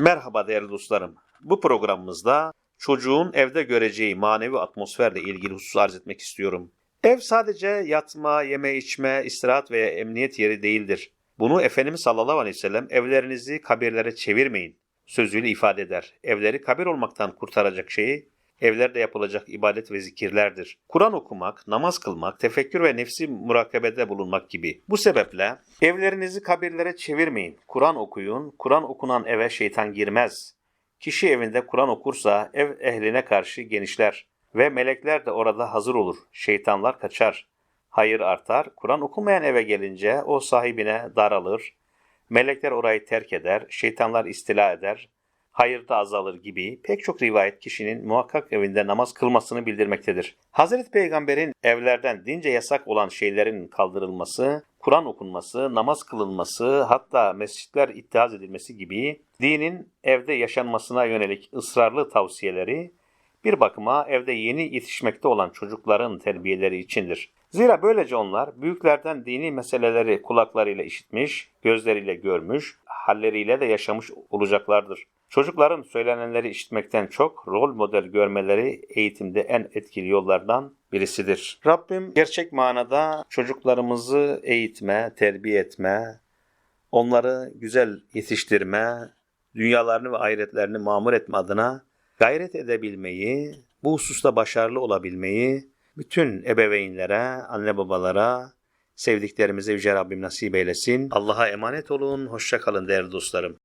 Merhaba değerli dostlarım. Bu programımızda çocuğun evde göreceği manevi atmosferle ilgili husus arz etmek istiyorum. Ev sadece yatma, yeme içme, istirahat veya emniyet yeri değildir. Bunu Efendimiz sallallahu aleyhi ve sellem evlerinizi kabirlere çevirmeyin sözüyle ifade eder. Evleri kabir olmaktan kurtaracak şeyi evlerde yapılacak ibadet ve zikirlerdir. Kur'an okumak, namaz kılmak, tefekkür ve nefsi murakabede bulunmak gibi. Bu sebeple evlerinizi kabirlere çevirmeyin. Kur'an okuyun. Kur'an okunan eve şeytan girmez. Kişi evinde Kur'an okursa ev ehline karşı genişler ve melekler de orada hazır olur. Şeytanlar kaçar. Hayır artar. Kur'an okumayan eve gelince o sahibine daralır. Melekler orayı terk eder, şeytanlar istila eder, hayır da azalır gibi pek çok rivayet kişinin muhakkak evinde namaz kılmasını bildirmektedir. Hazreti Peygamber'in evlerden dince yasak olan şeylerin kaldırılması, Kur'an okunması, namaz kılınması, hatta mescitler ittihaz edilmesi gibi dinin evde yaşanmasına yönelik ısrarlı tavsiyeleri bir bakıma evde yeni yetişmekte olan çocukların terbiyeleri içindir. Zira böylece onlar büyüklerden dini meseleleri kulaklarıyla işitmiş, gözleriyle görmüş, halleriyle de yaşamış olacaklardır. Çocukların söylenenleri işitmekten çok rol model görmeleri eğitimde en etkili yollardan birisidir. Rabbim gerçek manada çocuklarımızı eğitme, terbiye etme, onları güzel yetiştirme, dünyalarını ve ahiretlerini mamur etme adına gayret edebilmeyi, bu hususta başarılı olabilmeyi bütün ebeveynlere, anne babalara, sevdiklerimize Yüce Rabbim nasip eylesin. Allah'a emanet olun. Hoşça kalın değerli dostlarım.